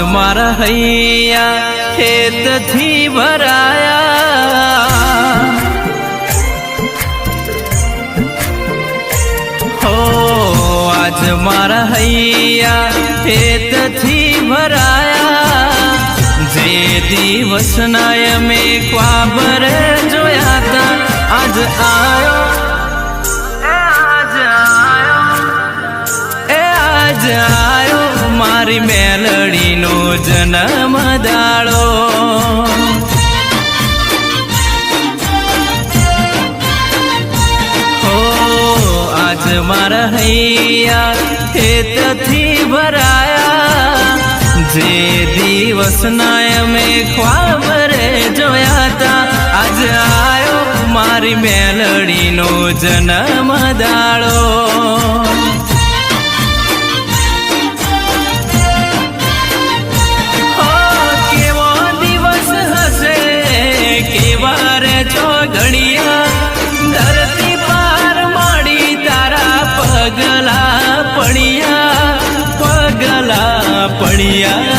मारा हैया, खेत थी भराया। हो, आज मारा हैया, खेत थी भराया। जे दिवस नाय में ख्वाब रे जोया था आज आयो। आज आयो। ए, आज आयो। મારી મેલડીનો જન્મ દાડો. હો, આજ મારા હૈયા ખેતથી ભરાયા. જે દિવસના મેં ખ્વાબરે જોયા તા આજ આયો મારી મેલડીનો જન્મ દાડો. Yeah.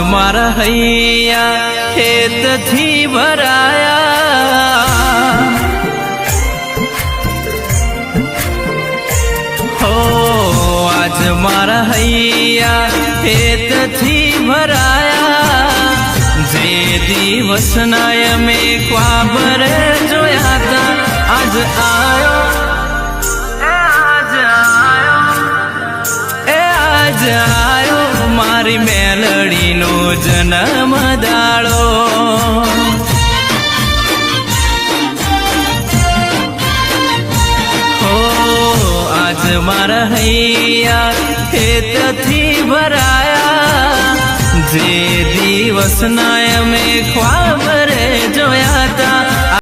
मारा हैया खेत थी भराया। हो, आज मारा हैया खेत थी भराया। जे दिवस नाय में ख्वाब रे जोया था आज आयो। आज आयो। ए, आज आयो। મારી મેલડીનો જન્મ દાડો. હો, આજ મારા હૈયા ખેતથી ભરાયા. જે દિવસના મેં ખ્વાબરે જોયા તા